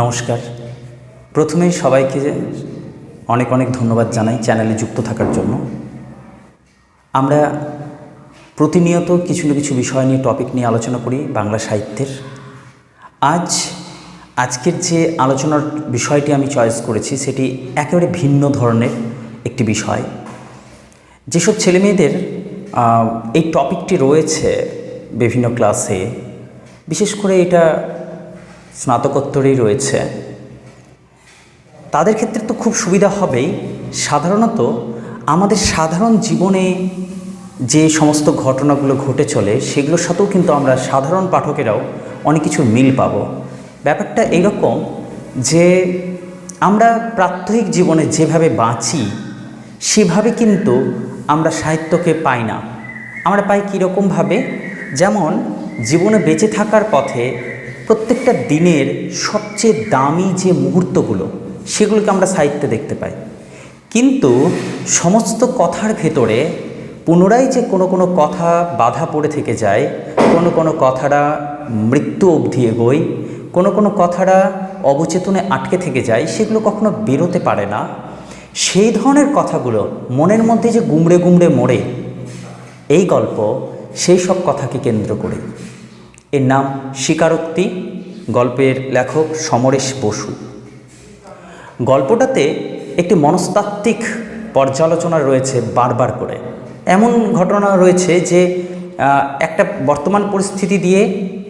নমস্কার। প্রথমেই সবাইকে অনেক অনেক ধন্যবাদ জানাই চ্যানেলে যুক্ত থাকার জন্য। আমরা প্রতিনিয়ত কিছু না কিছু বিষয় নিয়ে টপিক নিয়ে আলোচনা করি বাংলা সাহিত্যের। আজ আজকের যে আলোচনার বিষয়টি আমি চয়েস করেছি, সেটি একেবারে ভিন্ন ধরনের একটি বিষয়। যেসব ছেলেমেয়েদের এই টপিকটি রয়েছে বিভিন্ন ক্লাসে বিশেষ করে এটা স্নাতকোত্তরেই রয়েছে। তাদের ক্ষেত্রে তো খুব সুবিধা হবেই। সাধারণত আমাদের সাধারণ জীবনে যে সমস্ত ঘটনাগুলো ঘটে চলে, সেগুলোর সাথেও কিন্তু আমরা সাধারণ পাঠকেরাও অনেক কিছু মিল পাব। ব্যাপারটা এইরকম যে আমরা প্রাত্যহিক জীবনে যেভাবে বাঁচি, সেভাবে কিন্তু আমরা সাহিত্যকে পাই না। আমরা পাই কীরকমভাবে? যেমন জীবনে বেঁচে থাকার পথে প্রত্যেকটা দিনের সবচেয়ে দামি যে মুহূর্তগুলো, সেগুলোকে আমরা সাহিত্যে দেখতে পাই। কিন্তু সমস্ত কথার ভেতরে পুনরায় যে কোনো কোনো কথা বাধা পড়ে থেকে যায়, কোনো কোনো কথাটা মৃত্যু অবধি এগোয়, কোনো কোনো কথাটা অবচেতনে আটকে থেকে যায়, সেগুলো কখনো বেরোতে পারে না। সেই ধরনের কথাগুলো মনের মধ্যে যে গুমড়ে গুমড়ে মরে, এই গল্প সেই সব কথাকে কেন্দ্র করে। এর নাম স্বীকারোক্তি, গল্পের লেখক সমরেশ বসু। গল্পটাতে একটি মনস্তাত্ত্বিক পর্যালোচনা রয়েছে বারবার করে। এমন ঘটনা রয়েছে যে একটা বর্তমান পরিস্থিতি দিয়ে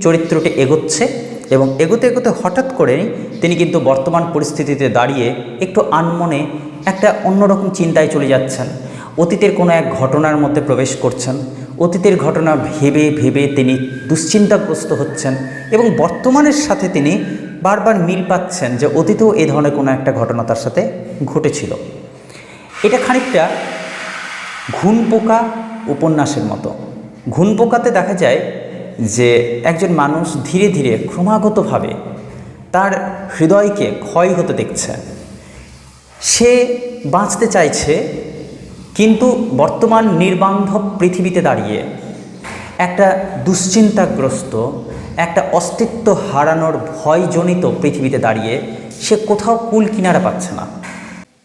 চরিত্রটি এগোচ্ছে এবং এগোতে এগোতে হঠাৎ করে তিনি কিন্তু বর্তমান পরিস্থিতিতে দাঁড়িয়ে একটু আনমনে একটা অন্যরকম চিন্তায় চলে যাচ্ছেন। অতীতের কোনো এক ঘটনার মধ্যে প্রবেশ করছেন। অতীতের ঘটনা ভেবে ভেবে তিনি দুশ্চিন্তাগ্রস্ত হচ্ছেন এবং বর্তমানের সাথে তিনি বারবার মিল পাচ্ছেন যে অতীতেও এ ধরনের কোনো একটা ঘটনা তার সাথে ঘটেছিল। এটা খানিকটা ঘুন পোকা উপন্যাসের মতো। ঘুন পোকাতে দেখা যায় যে একজন মানুষ ধীরে ধীরে ক্রমাগতভাবে তার হৃদয়কে ক্ষয় হতে দেখছে। সে বাঁচতে চাইছে কিন্তু বর্তমান নির্বান্ধব পৃথিবীতে দাঁড়িয়ে একটা দুশ্চিন্তাগ্রস্ত, একটা অস্তিত্ব হারানোর ভয়জনিত পৃথিবীতে দাঁড়িয়ে সে কোথাও কুল কিনারা পাচ্ছে না।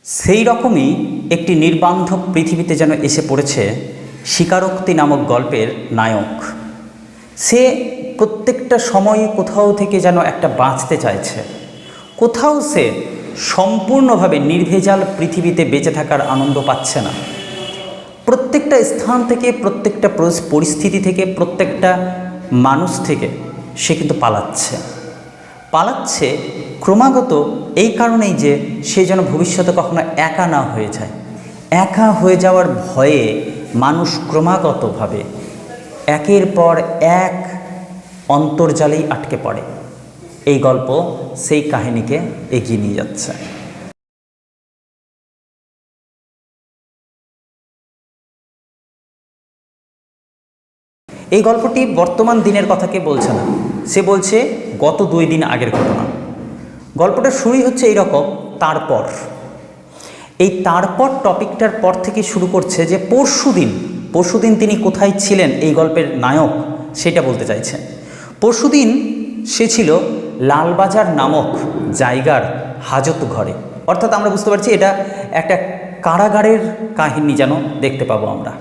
সেই রকমই একটি নির্বান্ধব পৃথিবীতে যেন এসে পড়েছে স্বীকারোক্তি নামক গল্পের নায়ক। সে প্রত্যেকটা সময় কোথাও থেকে যেন একটা বাঁচতে চাইছে। কোথাও সে সম্পূর্ণভাবে নির্ভেজাল পৃথিবীতে বেঁচে থাকার আনন্দ পাচ্ছে না। প্রত্যেকটা স্থান থেকে, প্রত্যেকটা পরিস্থিতি থেকে, প্রত্যেকটা মানুষ থেকে সে কিন্তু পালাচ্ছে। পালাচ্ছে ক্রমাগত এই কারণেই যে সে যেন ভবিষ্যতে কখনো একা না হয়ে যায়। একা হয়ে যাওয়ার ভয়ে মানুষ ক্রমাগতভাবে একের পর এক অন্তর্জালেই আটকে পড়ে। এই গল্প সেই কাহিনীকে এগিয়ে নিয়ে যাচ্ছে। এই গল্পটি বর্তমান দিনের কথাকে বলছে না। সে বলছে, গত দুই দিন আগের ঘটনা। গল্পটা শুরুই হচ্ছে এইরকম তারপর। এই তারপর টপিকটার পর থেকে শুরু করছে যে পরশু দিন পরশু দিন তিনি কোথায় ছিলেন এই গল্পের নায়ক, সেটা বলতে চাইছেন পরশু দিন সে ছিল লালবাজার নামক জায়গার হাজত ঘরে। অর্থাৎ আমরা বুঝতে পারছি এটা একটা কারাগারের কাহিনী যেন দেখতে পাবো আমরা।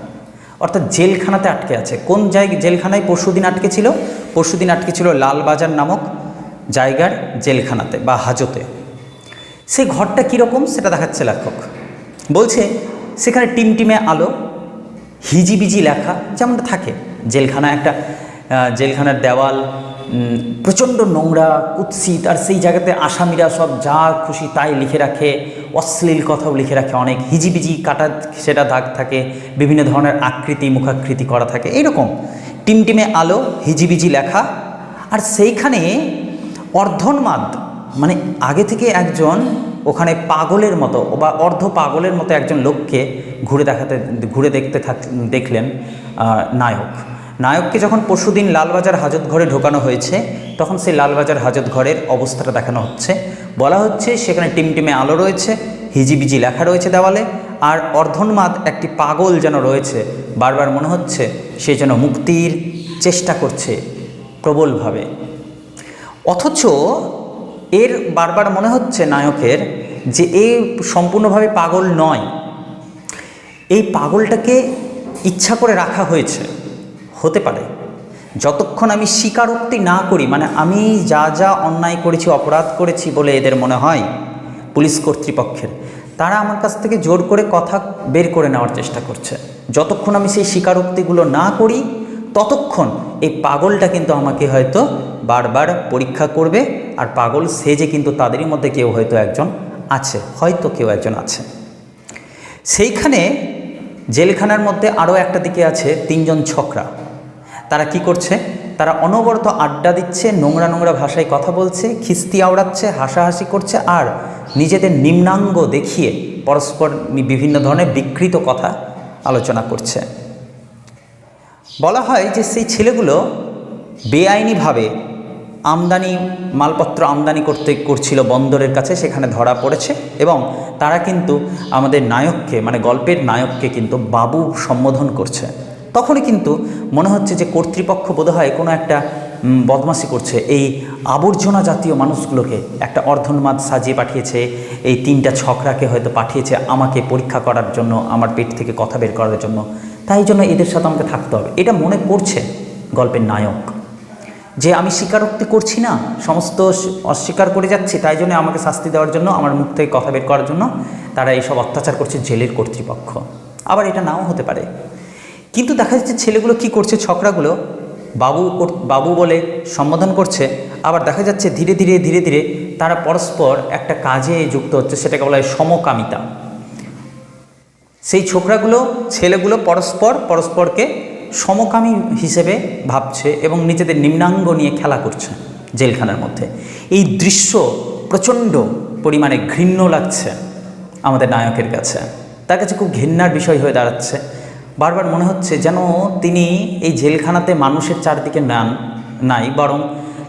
অর্থাৎ জেলখানাতে আটকে আছে। কোন জায়গা, জেলখানায় পরশুদিন আটকে ছিল? পরশুদিন আটকে ছিল লালবাজার নামক জায়গার জেলখানাতে বা হাজতে। সেই ঘরটা কীরকম সেটা দেখাচ্ছে লেখক। বলছে, সেখানে টিমটিমে আলো, হিজিবিজি লেখা, যেমনটা থাকে। জেলখানা একটা জেলখানার দেওয়াল প্রচণ্ড নোংরা, কুৎসিত, আর সেই জায়গাতে আসামিরা সব যা খুশি তাই লিখে রাখে, অশ্লীল কথাও লিখে রাখে, অনেক হিজিবিজি কাটা সেটা দাগ থাকে, বিভিন্ন ধরনের আকৃতি, মুখাকৃতি করা থাকে এইরকম টিমটিমে আলো, হিজিবিজি লেখা, আর সেইখানে অর্ধন্মাদ মানে আগে থেকে একজন ওখানে পাগলের মতো, বা অর্ধ পাগলের মতো একজন লোককে ঘুরে দেখাতে, ঘুরে দেখতে থাক, দেখলেন নায়ক। নায়ককে যখন পরশুদিন লালবাজার হাজত ঘরে ঢোকানো হয়েছে, তখন সেই লালবাজার হাজত ঘরের অবস্থাটা দেখানো হচ্ছে। বলা হচ্ছে সেখানে টিমটিমে আলো রয়েছে, হিজিবিজি লেখা রয়েছে দেওয়ালে, আর অর্ধন্মাদ একটি পাগল যেন রয়েছে। বারবার মনে হচ্ছে সে যেন মুক্তির চেষ্টা করছে প্রবলভাবে। অথচ এর বারবার মনে হচ্ছে নায়কের যে এ সম্পূর্ণভাবে পাগল নয়। এই পাগলটাকে ইচ্ছা করে রাখা হয়েছে। হতে পারে। যতক্ষণ আমি স্বীকারোক্তি না করি মানে আমি যা যা অন্যায় করেছি, অপরাধ করেছি বলে এদের মনে হয় পুলিশ কর্তৃপক্ষের, তারা আমার কাছ থেকে জোর করে কথা বের করে নেওয়ার চেষ্টা করছে। যতক্ষণ আমি সেই স্বীকারোক্তিগুলো না করি, ততক্ষণ এই পাগলটা কিন্তু আমাকে হয়তো বারবার পরীক্ষা করবে আর পাগল সেজে কিন্তু তাদেরই মধ্যে কেউ হয়তো একজন আছে, হয়তো কেউ একজন আছে। সেইখানে জেলখানার মধ্যে আরও একটা দিকে আছে তিনজন ছকরা। তারা কি করছে? তারা অনবরত আড্ডা দিচ্ছে, নোংরা নোংরা ভাষায় কথা বলছে, খিস্তি আওড়াচ্ছে, হাসাহাসি করছে আর নিজেদের নিম্নাঙ্গ দেখিয়ে পরস্পর বিভিন্ন ধরনের বিকৃত কথা আলোচনা করছে। বলা হয় যে সেই ছেলেগুলো বেআইনিভাবে আমদানি, মালপত্র আমদানি করতে করছিল বন্দরের কাছে, সেখানে ধরা পড়েছে এবং তারা কিন্তু আমাদের নায়ককে মানে গল্পের নায়ককে কিন্তু বাবু সম্বোধন করছে। তখনই কিন্তু মনে হচ্ছে যে কর্তৃপক্ষ বোধহয় কোনো একটা উম, বদমাশি করছে। এই আবর্জনা জাতীয় মানুষগুলোকে একটা অর্ধন্মাদ সাজিয়ে পাঠিয়েছে এই তিনটা ছকরাকে হয়তো পাঠিয়েছে আমাকে পরীক্ষা করার জন্য আমার পেট থেকে কথা বের করার জন্য। তাই জন্য এদের সাথে আমাকে থাকতে হবে। এটা মনে পড়ছে গল্পের নায়ক। যে আমি স্বীকারোক্তি করছি না সমস্ত অস্বীকার করে যাচ্ছি তাই জন্য আমাকে শাস্তি দেওয়ার জন্য আমার মুখ থেকে কথা বের করার জন্য তারা এইসব অত্যাচার করছে জেলের কর্তৃপক্ষ। আবার এটা নাও হতে পারে। কিন্তু দেখা যাচ্ছে ছেলেগুলো কি করছে ছকরাগুলো বাবু বাবু বলে সম্বোধন করছে, আবার দেখা যাচ্ছে ধীরে ধীরে ধীরে ধীরে তারা পরস্পর একটা কাজে যুক্ত হচ্ছে, সেটাকে বলা হয় সমকামিতা। সেই ছোকরাগুলো ছেলেগুলো পরস্পর পরস্পরকে সমকামী হিসেবে ভাবছে এবং নিজেদের নিম্নাঙ্গ নিয়ে খেলা করছে জেলখানার মধ্যে। এই দৃশ্য প্রচণ্ড পরিমাণে ঘৃণ্য লাগছে আমাদের নায়কের কাছে। তার কাছে খুব ঘৃণার বিষয় হয়ে দাঁড়াচ্ছে। বারবার মনে হচ্ছে যেন তিনি এই জেলখানাতে মানুষের চারদিকে নান, নাই, বরং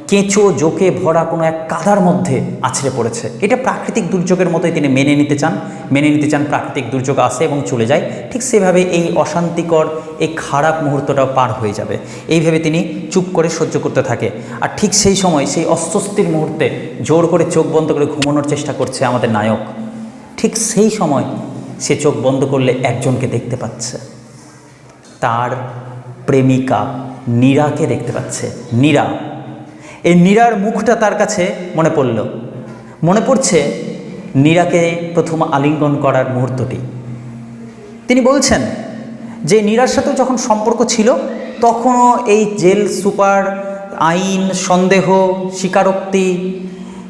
কেঁচো, জোকে ভরা কোনো এক কাদার মধ্যে আছড়ে পড়েছে। এটা প্রাকৃতিক দুর্যোগের মতোই তিনি মেনে নিতে চান, মেনে নিতে চান প্রাকৃতিক দুর্যোগ আসে এবং চলে যায়। ঠিক সেভাবে এই অশান্তিকর, এই খারাপ মুহূর্তটাও পার হয়ে যাবে। এইভাবে তিনি চুপ করে সহ্য করতে থাকে। আর ঠিক সেই সময় সেই অস্বস্তির মুহূর্তে জোর করে চোখ বন্ধ করে ঘুমানোর চেষ্টা করছে আমাদের নায়ক। ঠিক সেই সময় সে চোখ বন্ধ করলে একজনকে দেখতে পাচ্ছে। তার প্রেমিকা নীরাকে দেখতে পাচ্ছে। নীরা। এই নীরার মুখটা তার কাছে মনে পড়ল। মনে পড়ছে নীরাকে প্রথম আলিঙ্গন করার মুহূর্তটি। তিনি বলছেন যে নীরার সাথেও যখন সম্পর্ক ছিল, তখনও এই জেল সুপার আইন, সন্দেহ, স্বীকারোক্তি,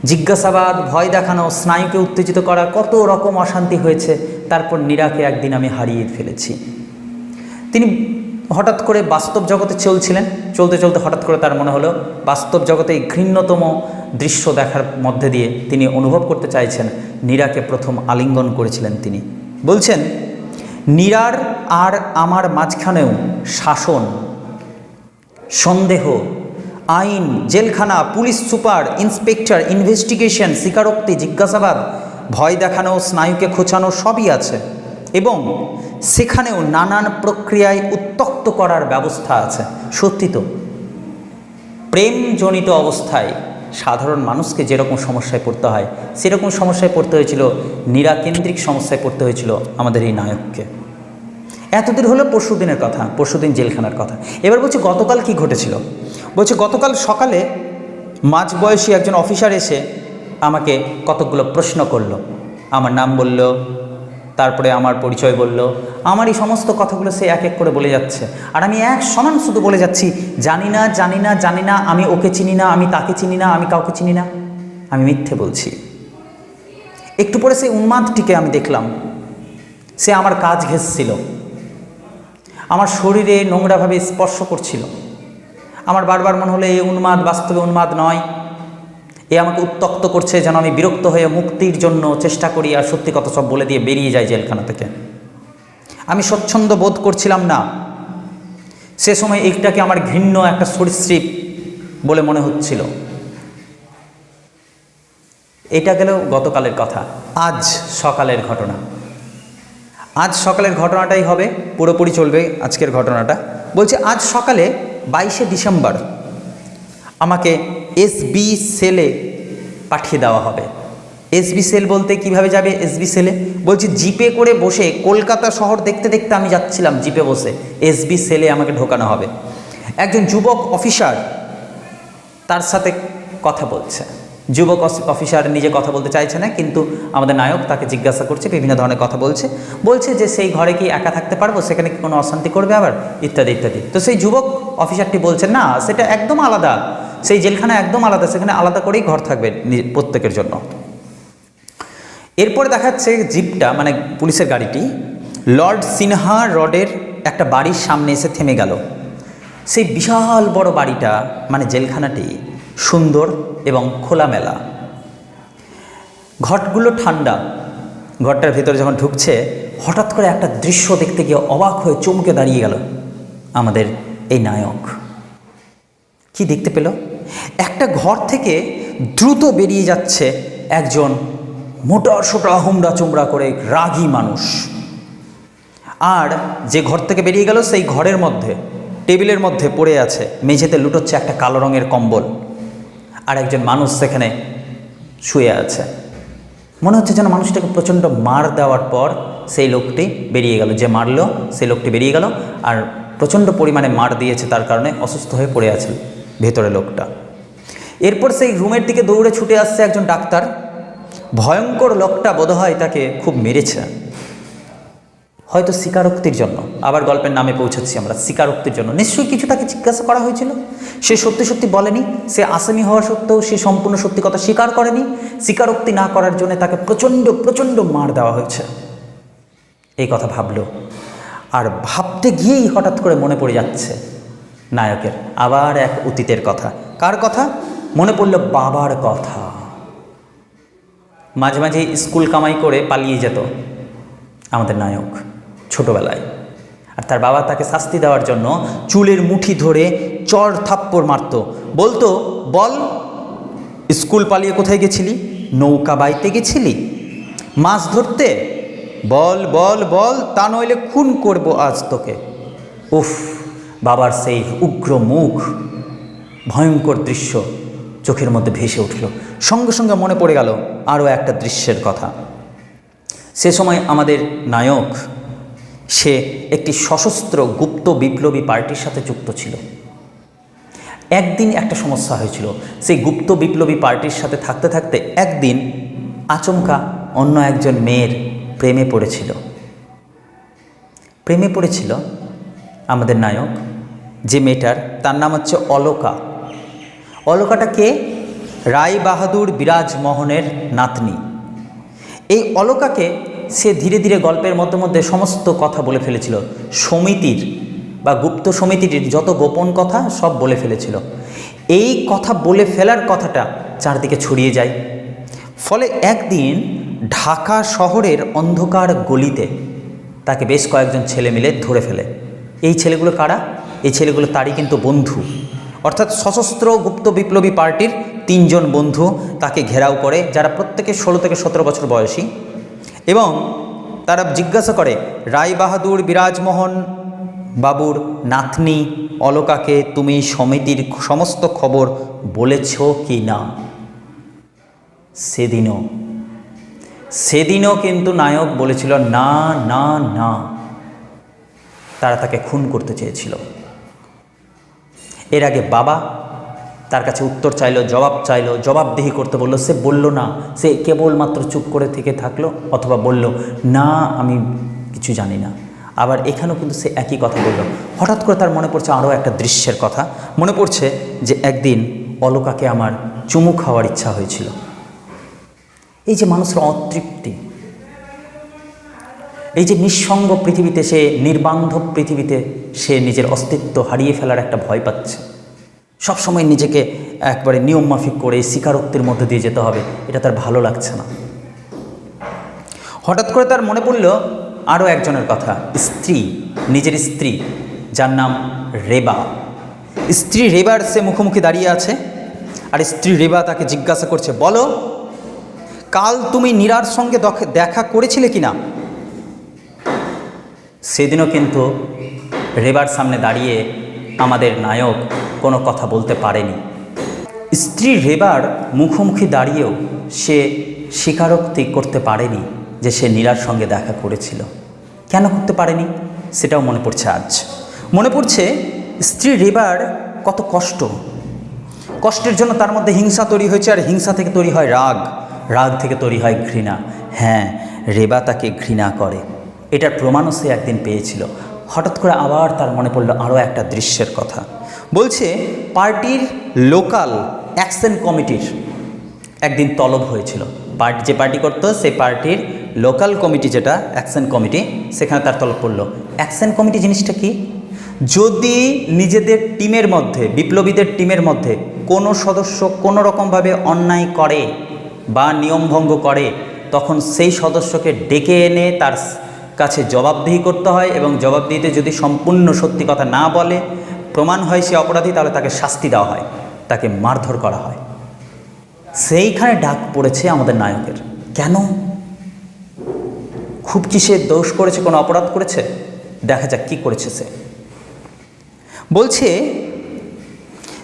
জিজ্ঞাসাবাদ, ভয় দেখানো, স্নায়ুকে উত্তেজিত করা কত রকম অশান্তি হয়েছে, তারপর নীরাকে একদিন আমি হারিয়ে ফেলেছি। তিনি হঠাৎ করে বাস্তব জগতে চলছিলেন। চলতে চলতে হঠাৎ করে তার মনে হলো, বাস্তব জগতে এই ঘৃণ্যতম দৃশ্য দেখার মধ্যে দিয়ে তিনি অনুভব করতে চাইছেন। নীরাকে প্রথম আলিঙ্গন করেছিলেন তিনি। বলছেন, নীরার আর আমার মাঝখানেও শাসন, সন্দেহ, আইন, জেলখানা, পুলিশ সুপার, ইন্সপেক্টর, ইনভেস্টিগেশন, স্বীকারোক্তি, জিজ্ঞাসাবাদ, ভয় দেখানো, স্নায়ুকে খোঁচানো সবই আছে এবং সেখানেও নানান প্রক্রিয়ায় উত্তক্ত করার ব্যবস্থা আছে। সত্যি তো? প্রেমজনিত অবস্থায় সাধারণ মানুষকে যেরকম সমস্যায় পড়তে হয়, সেরকম সমস্যায় পড়তে হয়েছিল, নিরাকেন্দ্রিক সমস্যায় পড়তে হয়েছিল আমাদের এই নায়ককে। এতদিন হলো পরশুদিনের কথা, পরশুদিন জেলখানার কথা। এবার বলছে গতকাল কি ঘটেছিল? বলছে গতকাল সকালে মাঝবয়সী একজন অফিসার এসে আমাকে কতকগুলো প্রশ্ন করল। আমার নাম বলল তারপরে আমার পরিচয় বলল, আমার এই সমস্ত কথাগুলো সে এক এক করে বলে যাচ্ছে। আর আমি এক সমান শুধু বলে যাচ্ছি, জানি না জানি না জানি না, আমি ওকে চিনি না, আমি তাকে চিনি না, আমি কাউকে চিনি না। আমি মিথ্যে বলছি। একটু পরে সেই উন্মাদটিকে আমি দেখলাম। সে আমার কাজ ঘেসছিল আমার শরীরে নোংরাভাবে স্পর্শ করছিল। আমার বারবার মনে হলো, এই উন্মাদ বাস্তবে উন্মাদ নয়। এ আমাকে উত্তক্ত করছে যেন আমি বিরক্ত হয়ে মুক্তির জন্য চেষ্টা করি আর সত্যি কথা সব বলে দিয়ে বেরিয়ে যাই জেলখানা থেকে। আমি স্বচ্ছন্দ বোধ করছিলাম না। সে সময় এইটাকে আমার ঘৃণ্য একটা সরীসৃপ বলে মনে হচ্ছিল। এটা গেল গতকালের কথা। আজ সকালের ঘটনা। আজ সকালের ঘটনাটাই হবে, পুরোপুরি চলবে আজকের ঘটনাটা। বলছে, আজ সকালে বাইশে ডিসেম্বর আমাকে এস বি সেলে পাঠিয়ে দেওয়া হবে। এসবি সেল বলতে কীভাবে যাবে? এসবি সেলে? বলছি, জিপে করে বসে কলকাতা শহর দেখতে দেখতে আমি যাচ্ছিলাম জিপে বসে। এসবি সেলে আমাকে ঢোকানো হবে। একজন যুবক অফিসার তার সাথে কথা বলছে। যুবক অফিসার নিজে কথা বলতে চাইছে না, কিন্তু আমাদের নায়ক তাকে জিজ্ঞাসা করছে, বিভিন্ন ধরনের কথা বলছে। বলছে যে, সেই ঘরে কি একা থাকতে পারব? সেখানে কি কোনো অশান্তি করবে আবার? ইত্যাদি ইত্যাদি। তো সেই যুবক অফিসারটি বলছে, না, সেটা একদম আলাদা। সেই জেলখানা একদম আলাদা, সেখানে আলাদা করেই ঘর থাকবে প্রত্যেকের জন্য। এরপরে দেখাচ্ছে জিপটা মানে পুলিশের গাড়িটি। লর্ড সিনহা রডের একটা বাড়ির সামনে এসে থেমে গেল। সেই বিশাল বড় বাড়িটা মানে জেলখানাটি, সুন্দর এবং খোলামেলা। ঘটগুলো ঠান্ডা। ঘরটার ভেতরে যখন ঢুকছে, হঠাৎ করে একটা দৃশ্য দেখতে গিয়ে অবাক হয়ে চমকে দাঁড়িয়ে গেল আমাদের এই নায়ক। কি দেখতে পেল? একটা ঘর থেকে দ্রুত বেরিয়ে যাচ্ছে একজন মোটা সোটা হুমড়া চুমড়া করে রাগী মানুষ। আর যে ঘর থেকে বেরিয়ে গেল সেই ঘরের মধ্যে, টেবিলের মধ্যে পড়ে আছে মেঝেতে লুটোচ্ছে একটা কালো রঙের কম্বল। আর একজন মানুষ সেখানে শুয়ে আছে। মনে হচ্ছে যেন মানুষটাকে প্রচণ্ড মার দেওয়ার পর সেই লোকটি বেরিয়ে গেল। যে মারলো, সেই লোকটি বেরিয়ে গেল আর প্রচণ্ড পরিমাণে মার দিয়েছে তার কারণে অসুস্থ হয়ে পড়ে আছে ভেতরে লোকটা। এরপর সেই রুমের দিকে দৌড়ে ছুটে আসছে একজন ডাক্তার। ভয়ঙ্কর লোকটা বোধহয় তাকে খুব মেরেছে। হয়তো স্বীকারোক্তির জন্য। আবার গল্পের নামে পৌঁছাচ্ছি আমরা, স্বীকারোক্তির জন্য। নিশ্চয়ই কিছু তাকে জিজ্ঞাসা করা হয়েছিল। সে সত্যি সত্যি বলেনি, সে আসামি হওয়া সত্ত্বেও সে সম্পূর্ণ সত্যি কথা স্বীকার করেনি। স্বীকারোক্তি না করার জন্য তাকে প্রচণ্ড প্রচণ্ড মার দেওয়া হয়েছে। এই কথা ভাবলো। আর ভাবতে গিয়েই হঠাৎ করে মনে পড়ে যাচ্ছে নায়কের আবার এক অতীতের কথা। কার কথা? মনে পড়ল বাবার কথা। মাঝে মাঝে স্কুল কামাই করে পালিয়ে যেত আমাদের নায়ক ছোটবেলায়। আর তার বাবা তাকে শাস্তি দেওয়ার জন্য চুলের মুঠি ধরে চর থাপ্পড় মারতো। বলতো, বল, স্কুল পালিয়ে কোথায় গেছিলি? নৌকা বাইতে গেছিলি? মাছ ধরতে? বল বল বল, তা নইলে খুন করব আজ তোকে। উফ, বাবার সেই উগ্র মুখ, ভয়ঙ্কর দৃশ্য। চোখের মধ্যে ভেসে উঠল। সঙ্গে সঙ্গে মনে পড়ে গেল আরও একটা দৃশ্যের কথা। সে সময় আমাদের নায়ক, সে একটি সশস্ত্র গুপ্ত বিপ্লবী পার্টির সাথে যুক্ত ছিল। একদিন একটা সমস্যা হয়েছিল। সেই গুপ্ত বিপ্লবী পার্টির সাথে থাকতে থাকতে একদিন আচমকা অন্য একজন মেয়ের প্রেমে পড়েছিল। প্রেমে পড়েছিল আমাদের নায়ক, যে মেয়েটার, তার নাম হচ্ছে অলকা। অলকাটা কে? রায় বাহাদুর বিরাজমোহনের নাতনি। এই অলকাকে সে ধীরে ধীরে গল্পের মধ্যে মধ্যে সমস্ত কথা বলে ফেলেছিল। সমিতির বা গুপ্ত সমিতিটির যত গোপন কথা সব বলে ফেলেছিল। এই কথা বলে ফেলার কথাটা চারদিকে ছড়িয়ে যায়। ফলে একদিন ঢাকা শহরের অন্ধকার গলিতে তাকে বেশ কয়েকজন ছেলে মিলে ধরে ফেলে। এই ছেলেগুলো কারা? এই ছেলেগুলো তারই কিন্তু বন্ধু। অর্থাৎ সশস্ত্র গুপ্ত বিপ্লবী পার্টির তিনজন বন্ধু তাকে ঘেরাও করে, যারা প্রত্যেকে ষোলো থেকে সতেরো বছর বয়সী। এবং তারা জিজ্ঞাসা করে রায় বাহাদুর বিরাজমোহন বাবুর নাতনি অলকাকে তুমি সমিতির সমস্ত খবর বলেছ কি না? সেদিনও। সেদিনও কিন্তু নায়ক বলেছিল, না না না। তারা তাকে খুন করতে চেয়েছিল। এর আগে বাবা তার কাছে উত্তর চাইলো, জবাব চাইলো, জবাবদিহি করতে বলল। সে বলল না, সে কেবলমাত্র চুপ করে থেকে থাকল অথবা বলল, না, আমি কিছু জানি না। আবার এখানেও কিন্তু সে একই কথা বলল। হঠাৎ করে তার মনে পড়ছে আরও একটা দৃশ্যের কথা। মনে পড়ছে যে একদিন অলকাকে আমার চুমু খাওয়ার ইচ্ছা হয়েছিল। এই যে মানুষের অতৃপ্তি এই যে নিঃসঙ্গ পৃথিবীতে সে, নির্বান্ধব পৃথিবীতে সে নিজের অস্তিত্ব হারিয়ে ফেলার একটা ভয় পাচ্ছে। সবসময় নিজেকে একবারে নিয়ম মাফিক করে স্বীকারোক্তির মধ্যে দিয়ে যেতে হবে, এটা তার ভালো লাগছে না। হঠাৎ করে তার মনে পড়ল আরও একজনের কথা, স্ত্রী, নিজের স্ত্রী, যার নাম রেবা। স্ত্রী রেবার সে মুখোমুখি দাঁড়িয়ে আছে, আর স্ত্রী রেবা তাকে জিজ্ঞাসা করছে, বলো, কাল তুমি নীরার সঙ্গে দেখা করেছিলে কি না সেদিনও কিন্তু রেবার সামনে দাঁড়িয়ে আমাদের নায়ক কোনো কথা বলতে পারেনি। স্ত্রী রেবার মুখোমুখি দাঁড়িয়েও সে স্বীকারোক্তি করতে পারেনি যে সে নীরার সঙ্গে দেখা করেছিল। কেন করতে পারেনি? সেটাও মনে পড়ছে আজ। মনে পড়ছে স্ত্রী রেবার কত কষ্ট। কষ্টের জন্য তার মধ্যে হিংসা তৈরি হয়েছে আর হিংসা থেকে তৈরি হয় রাগ। রাগ থেকে তৈরি হয় ঘৃণা। হ্যাঁ রেবা তাকে ঘৃণা করে। এটার প্রমাণও সে একদিন পেয়েছিল। হঠাৎ করে আবার তার মনে পড়ল আরও একটা দৃশ্যের কথা। বলছে, পার্টির লোকাল অ্যাকশন কমিটির একদিন তলব হয়েছিল। পার্টি, যে পার্টি করতো, সেই পার্টির লোকাল কমিটি যেটা, অ্যাকশন কমিটি, সেখানে তার তলব পড়ল। অ্যাকশন কমিটি জিনিসটা কি? যদি নিজেদের টিমের মধ্যে, বিপ্লবীদের টিমের মধ্যে কোনো সদস্য কোনো রকমভাবে অন্যায় করে বা নিয়মভঙ্গ করে, তখন সেই সদস্যকে ডেকে এনে তার কাছে জবাবদিহি করতে হয় এবং জবাবদিহিতে যদি সম্পূর্ণ সত্যি কথা না বলে, প্রমাণ হয় সে অপরাধী, তাহলে তাকে শাস্তি দেওয়া হয়। তাকে মারধর করা হয়। সেইখানে ডাক পড়েছে আমাদের নায়কের। কেন? খুব কি সে দোষ করেছে, কোনো অপরাধ করেছে? দেখা যাক কি করেছে সে। বলছে,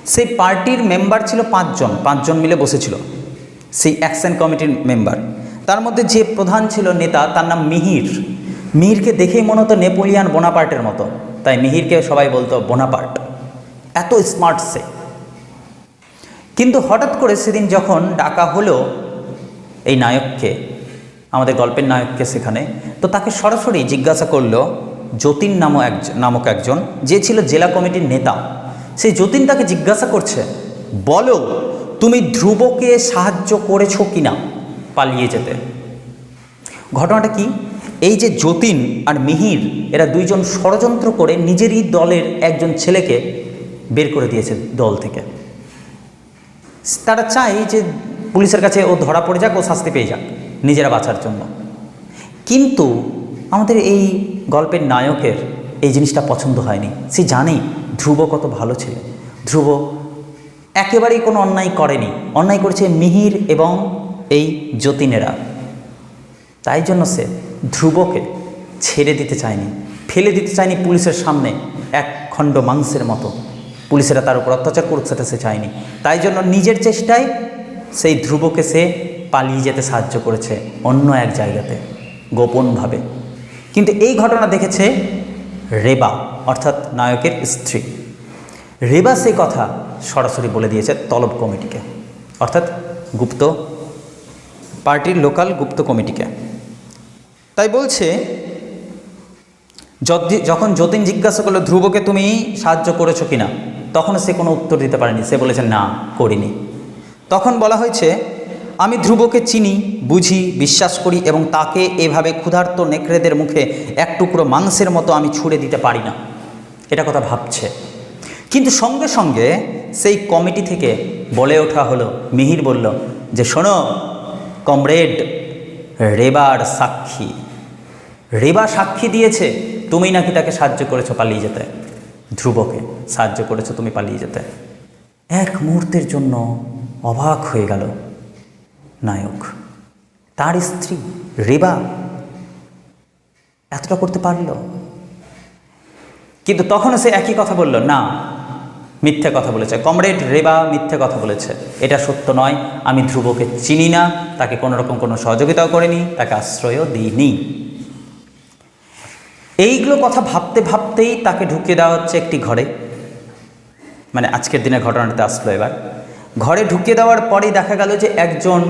সেই পার্টির মেম্বার ছিল পাঁচজন পাঁচজন মিলে বসেছিল। সেই অ্যাকশন কমিটির মেম্বার। তার মধ্যে যে প্রধান ছিল নেতা, তার নাম মিহির। মিহিরকে দেখেই মনে হতো নেপোলিয়ান বোনাপার্টের মতো। তাই মিহিরকে সবাই বলতো বোনাপার্ট। এত স্মার্ট সে। কিন্তু হঠাৎ করে সেদিন যখন ডাকা হলো এই নায়ককে, আমাদের গল্পের নায়ককে সেখানে, তো তাকে সরাসরি জিজ্ঞাসা করল যতীন নামক এক, নামক একজন, যে ছিল জেলা কমিটির নেতা। সেই যতীন তাকে জিজ্ঞাসা করছে, বলো, তুমি ধ্রুবকে সাহায্য করেছ কিনা পালিয়ে যেতে? ঘটনাটা কি? এই যে যতীন আর মিহির, এরা দুইজন ষড়যন্ত্র করে নিজেরই দলের একজন ছেলেকে বের করে দিয়েছে দল থেকে। তারা চায় যে পুলিশের কাছে ও ধরা পড়ে যাক, ও শাস্তি পেয়ে যাক নিজেরা বাঁচার জন্য। কিন্তু আমাদের এই গল্পের নায়কের এই জিনিসটা পছন্দ হয়নি। সে জানেই ধ্রুব কত ভালো ছেলে। ধ্রুব একেবারেই কোনো অন্যায় করেনি। অন্যায় করেছে মিহির এবং এই যতীনেরা। তাই জন্য সে ধ্রুবকে ছেড়ে দিতে চায়নি, ফেলে দিতে চায়নি পুলিশের সামনে এক খণ্ড মাংসের মতো। পুলিশেরা তার উপর অত্যাচার করুক সেটা সে চায়নি। তাই জন্য নিজের চেষ্টায় সেই ধ্রুবকে সে পালিয়ে যেতে সাহায্য করেছে অন্য এক জায়গাতে, গোপনভাবে। কিন্তু এই ঘটনা দেখেছে রেবা, অর্থাৎ নায়কের স্ত্রী। রেবা সেই কথা সরাসরি বলে দিয়েছে তলব কমিটিকে, অর্থাৎ গুপ্ত পার্টির লোকাল গুপ্ত কমিটিকে। তাই বলছে যখন যতীন জিজ্ঞাসা করল, ধ্রুবকে তুমি সাহায্য করেছ কিনা? তখন সে কোনো উত্তর দিতে পারেনি। সে বলেছে, না, করিনি। তখন বলা হয়েছে, আমি ধ্রুবকে চিনি, বুঝি, বিশ্বাস করি এবং তাকে এভাবে ক্ষুধার্ত নেকড়েদের মুখে এক টুকরো মাংসের মতো আমি ছুঁড়ে দিতে পারি না। এটা কথা ভাবছে। কিন্তু সঙ্গে সঙ্গে সেই কমিটি থেকে বলে ওঠা হলো, মিহির বলল, যে শোনো, কমরেড রেবার সাক্ষী। রেবা সাক্ষী দিয়েছে তুমি নাকি তাকে সাহায্য করেছ পালিয়ে যেতে। ধ্রুবকে সাহায্য করেছ, তুমি পালিয়ে যেতে। এক মুহূর্তের জন্য অবাক হয়ে গেল নায়ক। তার স্ত্রী রেবা এতটা করতে পারল? কিন্তু তখনও সে একই কথা বলল, না মিথ্যে কথা বলেছে। কমরেড রেবা মিথ্যে কথা বলেছে। এটা সত্য নয়। আমি ধ্রুবকে চিনি না। তাকে কোনো রকম কোনো সহযোগিতাও করিনি। তাকে আশ্রয়ও দিইনি। এইগুলো কথা ভাবতে ভাবতেই তাকে ঢুকিয়ে দেওয়া হচ্ছে একটি ঘরে। মানে আজকের দিনের ঘটনাটা আসলো এবার। ঘরে ঢুকিয়ে দেওয়ার পরেই দেখা গেল যে একজন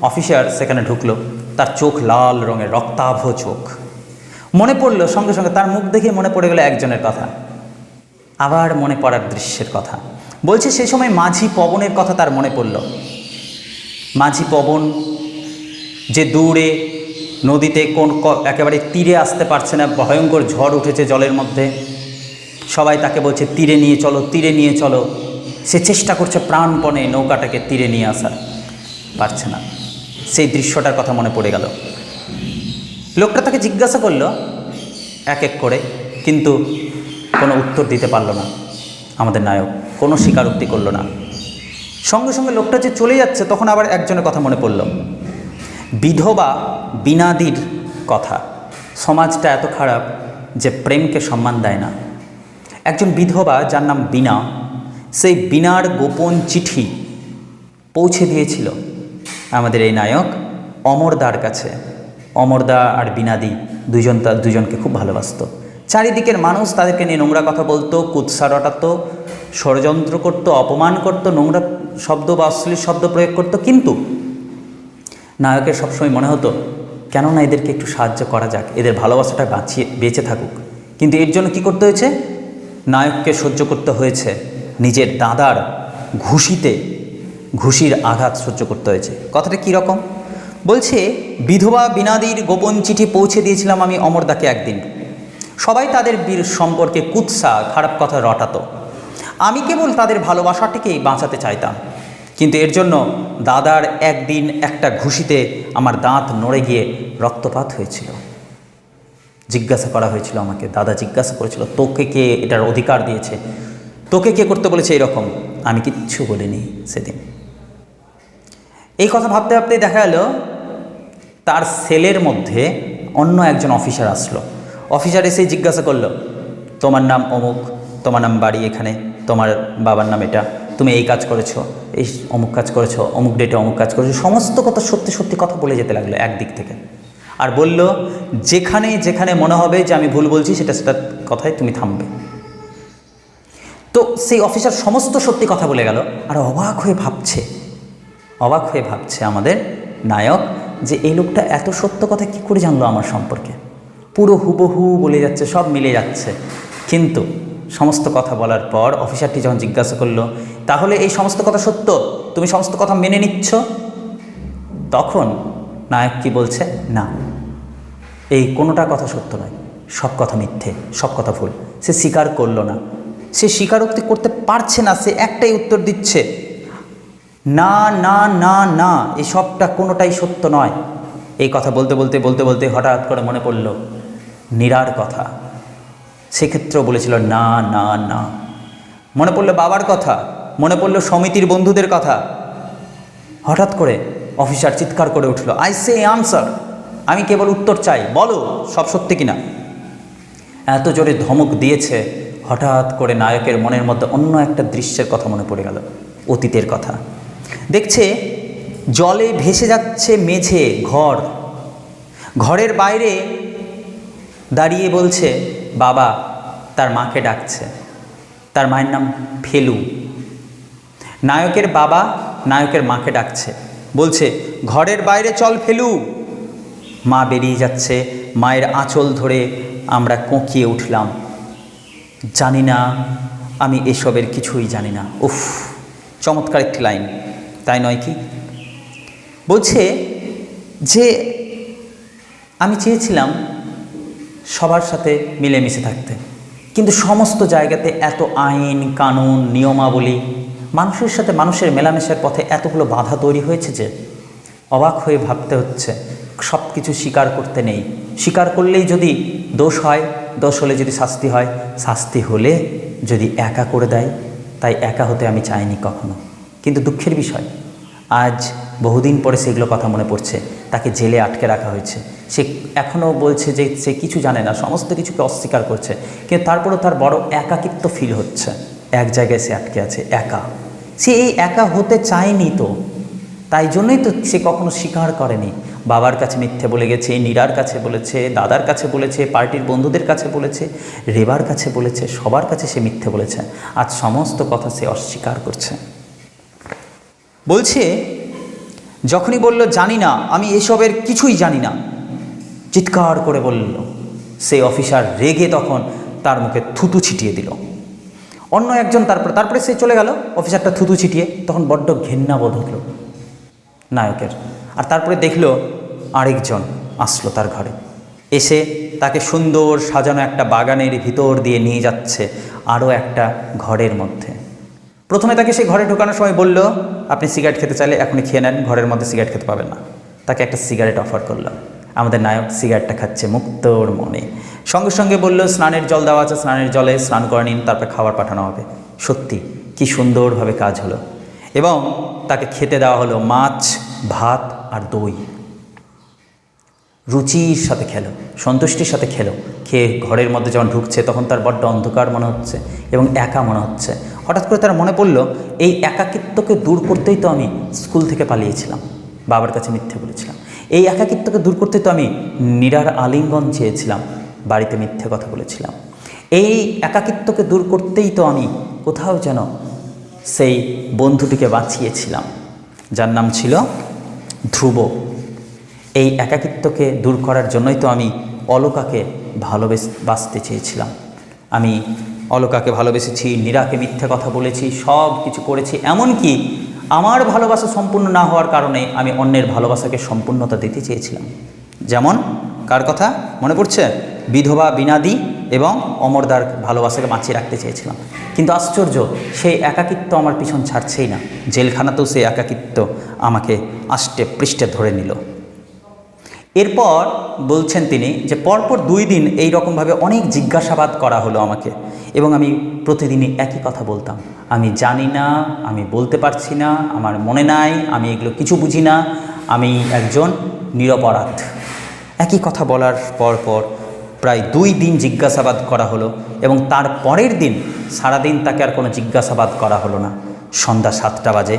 অফিসার সেখানে ঢুকলো। তার চোখ লাল রঙের রক্তাভ চোখ। মনে পড়ল, সঙ্গে সঙ্গে তার মুখ দেখে মনে পড়ে গেল একজনের কথা। আবার মনে পড়ার দৃশ্যের কথা। বলছে সে সময় মাঝি পবনের কথা তার মনে পড়ল। মাঝি পবন যে দূরে নদীতে কোন একেবারে তীরে আসতে পারছে না, ভয়ঙ্কর ঝড় উঠেছে জলের মধ্যে। সবাই তাকে বলছে, তীরে নিয়ে চলো, তীরে নিয়ে চলো। সে চেষ্টা করছে প্রাণপণে নৌকাটাকে তীরে নিয়ে আসার। পারছে না। সেই দৃশ্যটার কথা মনে পড়ে গেল। লোকটা তাকে জিজ্ঞাসা করল, এক এক করে, কিন্তু কোনো উত্তর দিতে পারল না আমাদের নায়ক। কোনো স্বীকারোক্তি করল না। সঙ্গে সঙ্গে লোকটা যে চলে যাচ্ছে, তখন আবার একজনের কথা মনে পড়ল। বিধবা বিনাদির কথা। সমাজটা এত খারাপ যে প্রেমকে সম্মান দেয় না। একজন বিধবা যার নাম বিনা, সেই বিনার গোপন চিঠি পৌঁছে দিয়েছিল আমাদের এই নায়ক অমরদার কাছে। অমরদা আর বিনাদি দুজন তার দুজনকে খুব ভালোবাসতো। চারিদিকের মানুষ তাদেরকে নিয়ে নোংরা কথা বলতো, কুৎসা রটাতো, ষড়যন্ত্র করতো, অপমান করতো, নোংরা শব্দ বা অশ্লীল শব্দ প্রয়োগ করতো। কিন্তু নায়কের সবসময় মনে হতো, কেননা এদেরকে একটু সাহায্য করা যাক, এদের ভালোবাসাটা বাঁচিয়ে, বেঁচে থাকুক। কিন্তু এর জন্য কি করতে হয়েছে? নায়ককে সহ্য করতে হয়েছে, নিজের দাদার ঘুষিতে ঘুষির আঘাত সহ্য করতে হয়েছে। কথাটা কী রকম? বলছে, বিধবা বিনাদির গোপন চিঠি পৌঁছে দিয়েছিলাম আমি অমরদাকে একদিন। সবাই তাদের বীর সম্পর্কে কুৎসা, খারাপ কথা রটাতো। আমি কেবল তাদের ভালোবাসাটিকেই বাঁচাতে চাইতাম। কিন্তু এর জন্য দাদার একদিন একটা ঘুষিতে আমার দাঁত নড়ে গিয়ে রক্তপাত হয়েছিল। জিজ্ঞাসা করা হয়েছিল আমাকে, দাদা জিজ্ঞাসা করেছিল, তোকে কে এটার অধিকার দিয়েছে? তোকে কে করতে বলেছে এরকম? আমি কিচ্ছু বলিনি সেদিন। এই কথা ভাবতে ভাবতে দেখা গেল, তার সেলের মধ্যে অন্য একজন অফিসার আসলো। অফিসার এসে জিজ্ঞাসা করল, তোমার নাম অমুক? তোমার নাম বাড়ি এখানে? তোমার বাবার নাম এটা? তুমি এই কাজ করেছ, এই অমুক কাজ করেছ, অমুক ডেটে অমুক কাজ করেছ। সমস্ত কথা সত্যি সত্যি কথা বলে যেতে লাগল একদিক থেকে। আর বলল, যেখানে যেখানে মনে হবে যে আমি ভুল বলছি, সেটা সেটা কথায় তুমি থামবে। তো সেই অফিসার সমস্ত সত্যি কথা বলে গেল, আর অবাক হয়ে ভাবছে, অবাক হয়ে ভাবছে আমাদের নায়ক যে এই লোকটা এত সত্য কথা কি করে জানলো আমার সম্পর্কে। পুরো হুবহু বলে যাচ্ছে, সব মিলে যাচ্ছে। কিন্তু সমস্ত কথা বলার পর অফিসারটি যখন জিজ্ঞাসা করল, তাহলে এই সমস্ত কথা সত্য? তুমি সমস্ত কথা মেনে নিচ্ছ? তখন নায়ক কি বলছে? না। এই কোনোটা কথা সত্য নয়। সব কথা মিথ্যে, সব কথা ভুল। সে স্বীকার করল না। সে স্বীকারোক্তি করতে পারছে না, সে একটাই উত্তর দিচ্ছে। না না না না এই সবটা কোনোটাই সত্য নয়। এই কথা বলতে বলতে বলতে বলতে হঠাৎ করে মনে পড়ল নীরার কথা। সেক্ষেত্রেও বলেছিল, না না না। মনে পড়ল বাবার কথা, মনে পড়ল সমিতির বন্ধুদের কথা। হঠাৎ করে অফিসার চিৎকার করে উঠল আই সে আনসার আমি কেবল উত্তর চাই। বলো, সব সত্যি কিনা? এত জোরে ধমক দিয়েছে, হঠাৎ করে নায়কের মনের মধ্যে অন্য একটা দৃশ্যের কথা মনে পড়ে গেল, অতীতের কথা। দেখছে, জলে ভেসে যাচ্ছে মেঝে, ঘর। ঘরের বাইরে দাঁড়িয়ে বলছে, বাবা, তার মাকে ডাকছে। তার মায়ের নাম ফেলু। নায়কের বাবা নায়কের মাকে ডাকছে। বলছে, ঘরের বাইরে চল ফেলু। মা বেরিয়ে যাচ্ছে। মায়ের আঁচল ধরে আমরা কোঁকিয়ে উঠলাম। জানি না, আমি এসবের কিছুই জানি না। উফ, চমৎকার একটি লাইন। তাই নয় কি? বলছে যে, আমি চেয়েছিলাম সবার সাথে মিলেমিশে থাকতে। কিন্তু সমস্ত জায়গাতে এত আইন, কানুন, নিয়মাবলী, মানুষের সাথে মানুষের মেলামেশার পথে এতগুলো বাধা তৈরি হয়েছে যে অবাক হয়ে ভাবতে হচ্ছে সব কিছু স্বীকার করতে নেই। স্বীকার করলেই যদি দোষ হয়, দোষ হলে যদি শাস্তি হয়, শাস্তি হলে যদি একা করে দেয়, তাই একা হতে আমি চাইনি কখনো। কিন্তু দুঃখের বিষয়, আজ বহুদিন পরে সেগুলো কথা মনে পড়ছে। তাকে জেলে আটকে রাখা হয়েছে। সে এখনও বলছে যে সে কিছু জানে না, সমস্ত কিছুকে অস্বীকার করছে। কিন্তু তারপরেও তার বড় একাকিত্ব ফিল হচ্ছে। এক জায়গায় সে আটকে আছে, একা। সে এই একা হতে চায়নি তো। তাই জন্যই তো সে কখনো স্বীকার করেনি। বাবার কাছে মিথ্যে বলে গেছে, নীরার কাছে বলেছে, দাদার কাছে বলেছে, পার্টির বন্ধুদের কাছে বলেছে, রেবার কাছে বলেছে, সবার কাছে সে মিথ্যে বলেছে। আজ সমস্ত কথা সে অস্বীকার করছে। বলছে যখনই বলল, জানি না, আমি এসবের কিছুই জানি না। চিৎকার করে বলল, সেই অফিসার রেগে তখন তার মুখে থুতু ছিটিয়ে দিল। অন্য একজন তারপরে তারপরে সে চলে গেল, অফিসারটা থুতু ছিটিয়ে, তখন বড্ড ঘেন্না বোধ হলো নায়কের। আর তারপরে দেখল, আরেকজন আসলো তার ঘরে। এসে তাকে সুন্দর সাজানো একটা বাগানের ভিতর দিয়ে নিয়ে যাচ্ছে, আরও একটা ঘরের মধ্যে। প্রথমে তাকে সেই ঘরে ঢোকানোর সময় বলল, আপনি সিগারেট খেতে চাইলে এখনই খেয়ে নেন, ঘরের মধ্যে সিগারেট খেতে পাবেন না। তাকে একটা সিগারেট অফার করল। আমাদের নায়ক সিগারেটটা খাচ্ছে মুক্তর মনে। সঙ্গে সঙ্গে বলল, স্নানের জল দেওয়া আছে, স্নানের জলে স্নান করে নিন, তারপরে খাবার পাঠানো হবে। সত্যি, কি সুন্দরভাবে কাজ হলো। এবং তাকে খেতে দেওয়া হলো মাছ, ভাত আর দই। রুচির সাথে খেলো, সন্তুষ্টির সাথে খেলো। খেয়ে ঘরের মধ্যে যখন ঢুকছে, তখন তার বড্ড অন্ধকার মনে হচ্ছে এবং একা মনে হচ্ছে। হঠাৎ করে তার মনে পড়ল, এই একাকিত্বকে দূর করতেই তো আমি স্কুল থেকে পালিয়েছিলাম। বাবার কাছে মিথ্যে বলেছিলাম। এই একাকিত্বকে দূর করতে তো আমি নিরার আলিঙ্গন চেয়েছিলাম, বাড়িতে মিথ্যে কথা বলেছিলাম। এই একাকিত্বকে দূর করতেই তো আমি কোথাও যেন সেই বন্ধুটিকে বাঁচিয়েছিলাম। যার নাম ছিল ধ্রুব। এই একাকিত্বকে দূর করার জন্যই তো আমি অলকাকে ভালোবেস, বাঁচতে চেয়েছিলাম। আমি অলকাকে ভালোবেসেছি, নীরাকে মিথ্যে কথা বলেছি, সব কিছু করেছি, এমনকি আমার ভালোবাসা সম্পূর্ণ না হওয়ার কারণে আমি অন্যের ভালোবাসাকে সম্পূর্ণতা দিতে চেয়েছিলাম। যেমন, কার কথা? মনে পড়ছে? বিধবা, বিনাদি এবং অমরদার ভালোবাসাকে বাঁচিয়ে রাখতে চেয়েছিলাম। কিন্তু আশ্চর্য, সেই একাকিত্ব আমার পিছন ছাড়ছেই না। জেলখানাতেও সেই একাকিত্ব আমাকে আষ্টে পৃষ্ঠে ধরে নিল। এরপর বলছেন তিনি যে পরপর দুই দিন এই রকমভাবে অনেক জিজ্ঞাসাবাদ করা হলো আমাকে এবং আমি প্রতিদিনই একই কথা বলতাম। আমি জানি না, আমি বলতে পারছি না, আমার মনে নাই, আমি এগুলো কিছু বুঝি না, আমি একজন নিরপরাধ। একই কথা বলার পর পর প্রায় দুই দিন জিজ্ঞাসাবাদ করা হলো এবং তার পরের দিন সারাদিন তাকে আর কোনো জিজ্ঞাসাবাদ করা হলো না। সন্ধ্যা সাতটা বাজে।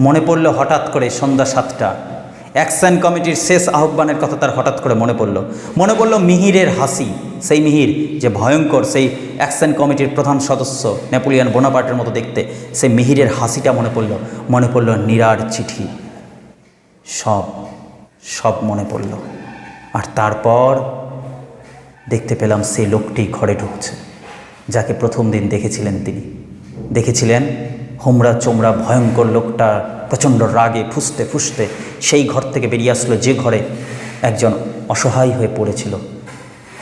মনে পড়ল হঠাৎ করে সন্ধ্যা সাতটা। অ্যাকশন কমিটির শেষ আহ্বানের কথা তার হঠাৎ করে মনে পড়ল। মনে পড়ল মিহিরের হাসি, সেই মিহির যে ভয়ঙ্কর, সেই অ্যাকশন কমিটির প্রধান সদস্য নেপোলিয়ান বোনাপার্টের মতো দেখতে, সেই মিহিরের হাসিটা মনে পড়ল। মনে পড়ল নীরার চিঠি। সব সব মনে পড়ল। আর তারপর দেখতে পেলাম সেই লোকটি ঘরে ঢুকছে, যাকে প্রথম দিন দেখেছিলেন তিনি। দেখেছিলেন হোমরা চোমরা ভয়ঙ্কর লোকটা প্রচণ্ড রাগে ফুসতে ফুসতে সেই ঘর থেকে বেরিয়ে আসলো যে ঘরে একজন অসহায় হয়ে পড়েছিল।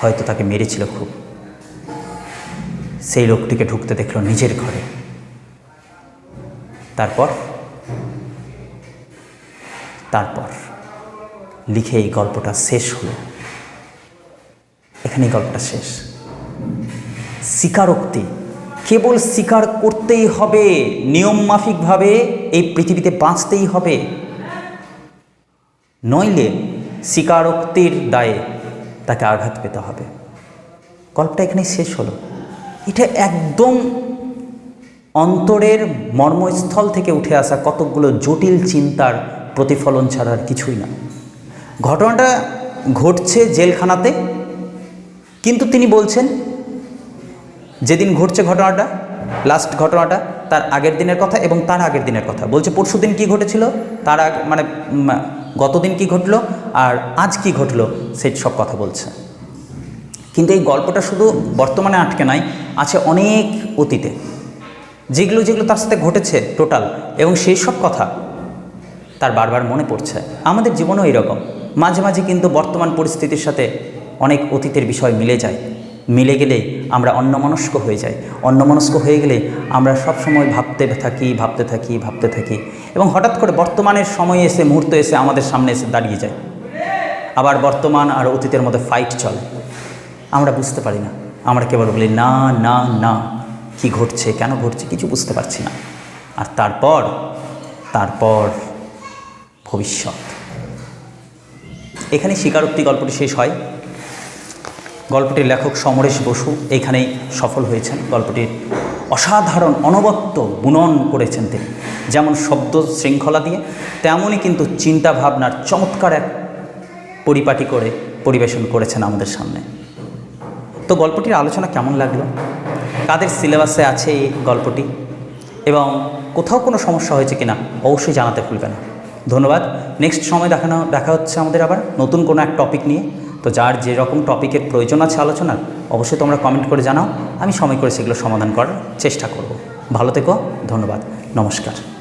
হয়তো তাকে মেরেছিল খুব। সেই লোকটিকে ঢুকতে দেখল নিজের ঘরে। তারপর? তারপর লিখে এই গল্পটা শেষ হলো। এখানেই গল্পটা শেষ। স্বীকারোক্তি কেবল স্বীকার করতেই হবে, নিয়ম মাফিকভাবে এই পৃথিবীতে বাঁচতেই হবে। নইলে স্বীকারোক্তির দায়ে তাকে আঘাত পেতে হবে। গল্পটা এখানেই শেষ হলো। এটা একদম অন্তরের মর্মস্থল থেকে উঠে আসা কতকগুলো জটিল চিন্তার প্রতিফলন ছাড়া আর কিছুই না। ঘটনাটা ঘটছে জেলখানাতে, কিন্তু তিনি বলছেন যেদিন ঘটছে ঘটনাটা লাস্ট ঘটনাটা, তার আগের দিনের কথা এবং তার আগের দিনের কথা। বলছে, পরশু দিন কী ঘটেছিল? তার আগ মানে গতদিন কি ঘটলো? আর আজ কি ঘটলো? সেই সব কথা বলছে। কিন্তু এই গল্পটা শুধু বর্তমানে আটকে নাই, আছে অনেক অতীতে। যেগুলো যেগুলো তার সাথে ঘটেছে টোটাল এবং সেই সব কথা তার বারবার মনে পড়ছে। আমাদের জীবনও এরকম মাঝে মাঝে কিন্তু বর্তমান পরিস্থিতির সাথে অনেক অতীতের বিষয় মিলে যায়। মিলে গেলে আমরা অন্যমনস্ক হয়ে যাই। অন্যমনস্ক হয়ে গেলে আমরা সব সময় ভাবতে থাকি ভাবতে থাকি ভাবতে থাকি এবং হঠাৎ করে বর্তমানের সময় এসে, মুহূর্ত এসে আমাদের সামনে এসে দাঁড়িয়ে যায়। আবার বর্তমান আর অতীতের মধ্যে ফাইট চলে। আমরা বুঝতে পারি না। আমরা কেবল বলি, না না না, কি ঘটছে, কেন ঘটছে, কিছু বুঝতে পারছি না। আর তারপর তারপর ভবিষ্যৎ। এখানে স্বীকারোক্তি গল্পটি শেষ হয়। গল্পটির লেখক সমরেশ বসু এইখানেই সফল হয়েছেন। গল্পটির অসাধারণ অনবদ্য বুনন করেছেন তিনি। যেমন শব্দ শৃঙ্খলা দিয়ে, তেমনই কিন্তু চিন্তা ভাবনার চমৎকার এক পরিপাটি করে পরিবেশন করেছেন আমাদের সামনে। তো গল্পটির আলোচনা কেমন লাগল? কাদের সিলেবাসে আছে এই গল্পটি? এবং কোথাও কোনো সমস্যা হয়েছে কিনা? অবশ্যই জানাতে ভুলবে না। ধন্যবাদ। নেক্সট সময় দেখানো দেখা হচ্ছে আমাদের আবার নতুন কোনো এক টপিক নিয়ে। তো যার যেরকম টপিকের প্রয়োজন আছে আলোচনার, অবশ্যই তোমরা কমেন্ট করে জানাও। আমি সময় করে সেগুলো সমাধান করার চেষ্টা করব। ভালো থেকো, ধন্যবাদ, নমস্কার।